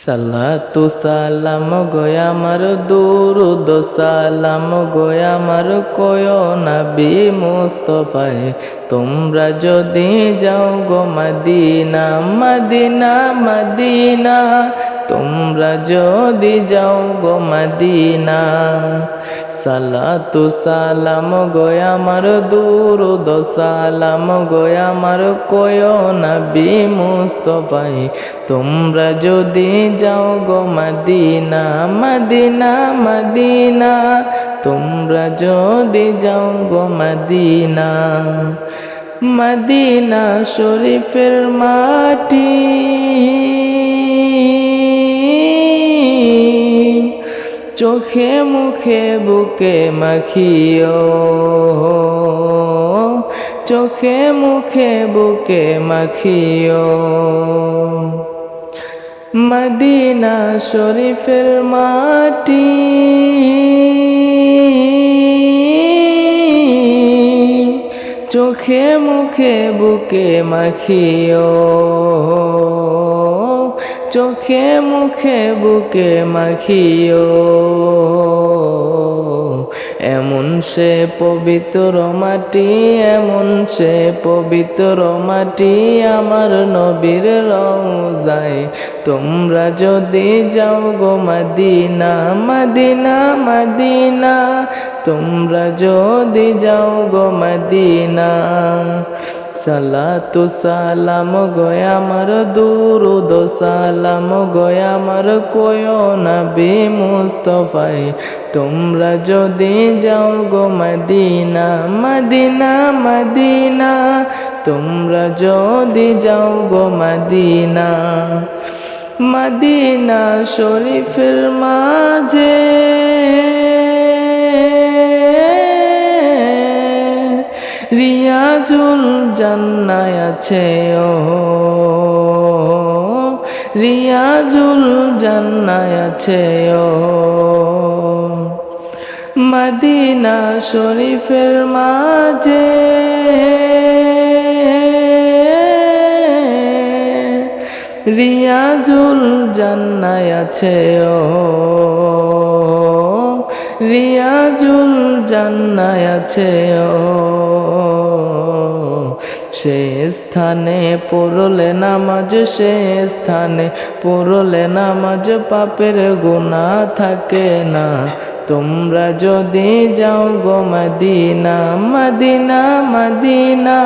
সালাতু সালাম গয়া আমার দুরুদ, সালাম গয়া আমার কয় নবী মুস্তফায়। তোমরা যদি যাও গো মদিনা মদিনা মদিনা তোমরা যদি যাও গো মদিনা, সালাতু সালাম গয়া আমার দুরুদ, সালাম গয়া আমার কয় নবী মুস্তফায় তোমরা যদি যাও গো মদিনা মদিনা মদিনা, তোমরা যদি যাও গো মদিনা মদিনা শরীফের মাটি। চোখে মুখে বুকে মাখিও। চোখে মুখে বুকে মাখিও। মদিনা শরীফের মাটি। চোখে মুখে বুকে মাখিও। চোখে মুখে বুকে মাখিও। এমন সে পবিত্র মাটি, এমন সে পবিত্র মাটি আমার নবীর রওজায়। তোমরা যদি যাও গো মদিনা মদিনা মদিনা, তোমরা যদি যাও গো মদিনা। সালাতু সালাম গয়া আমার দুরুদ, সালাম গয়া আমার কয় নবী মুস্তফাই। তোমরা যদি যাও গো মদিনা মদিনা মদিনা। তোমরা যদি যাও গো মদিনা মদিনা শরীফের মাঝে। রিয়াজুল জান্নায় আছে ও রিয়াজুল জান্নায় আছে ও মদিনা শরীফের মাঝে রিয়াজুল জান্নায় আছে ও রিয়াজুল জান্নায় আছে ও স্থানে, পড়লে নামাজ সে স্থানে, পড়লে নামাজ পাপের গুণা থাকে না। তোমরা যদি যাও গো মদিনা মদিনা মদিনা,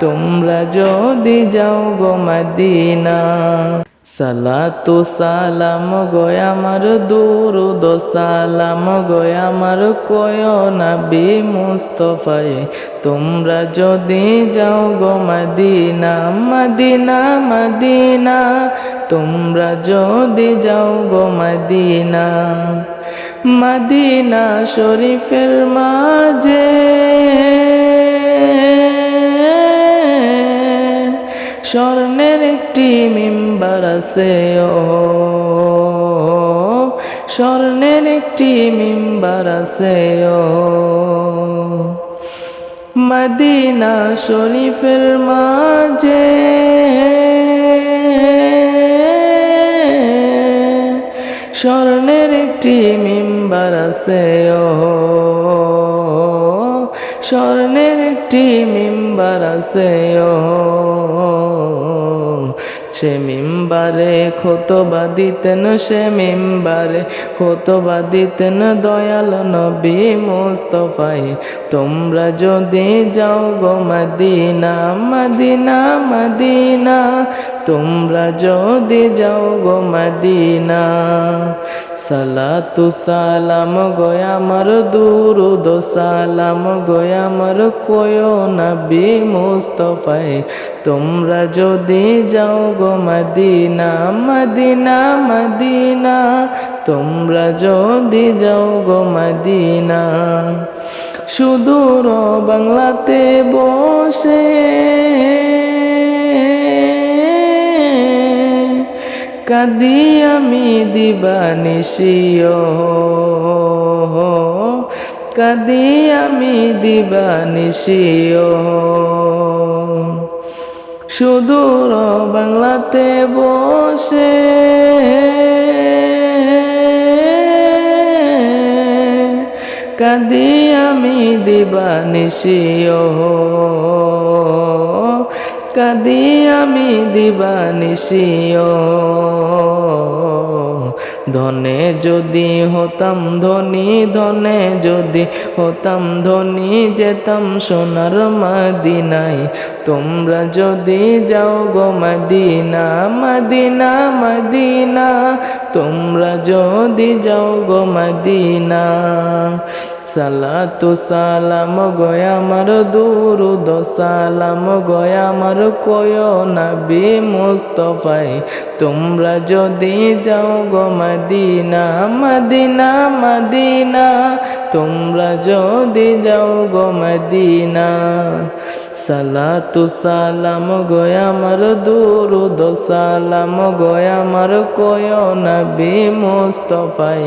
তোমরা যদি যাও গো মদিনা। সালাতু সালাম গয় আমার দুরুদ সালাম গয় আমার কয় নবী মুস্তফায়। তোমরা যদি যাও গো মদিনা মদিনা মদিনা। তোমরা যদি যাও গো মদিনা মদিনা শরীফের মাঝে। স্বর্ণের একটি মিম্বার আছে, ও। স্বর্ণের একটি মিম্বার আছে, ও। মদিনা শরীফের মাঝে স্বর্ণের একটি মিম্বার আছে, ও। স্বর্ণের একটি মিম্বার আছে, ও। সে মেম্বারে, খোতবা দিতেন সে মেম্বারে, খোতবা দিতেন দয়াল নবী মুস্তফাই। তোমরা যদি যাও গো মদিনা মদিনা মদিনা, তোমরা যদি যাও গো মদিনা। সালাতু সালাম গয়া আমার দুরুদ সালাম গয়া আমার কয় নবী মুস্তফাই তোমরা যদি যাও গো মদিনা মদিনা মদিনা। তোমরা যদি যাও গো মদিনা। সুদূর বাংলাতে বসে কাঁদি আমি দিবানিসিও কাঁদি আমি দিবানিসিও সুদূর বাংলাতে বসে কাঁদি আমি দিবানিসিও কাদি আমি দিবানিশিও ধনে যদি হতাম ধনী, ধনে যদি হতাম ধনী, যেতাম সোনার মাদিনাই তোমরা যদি যাও গো মাদিনা মাদিনা, মদিনা। তোমরা যদি যাও গো মদিনা। সালাতু সালাম গয়া আমার দুরুদ সালাম গয়া আমার কয় নবী মুস্তফাই। তোমরা যদি যাও গো মদিনা মদিনা মদিনা। তোমরা যদি যাও গো মদিনা। সালাতু সালাম গয়া আমার দুরুদ সালাম গয়া আমার কয় নবী মুস্তফাই।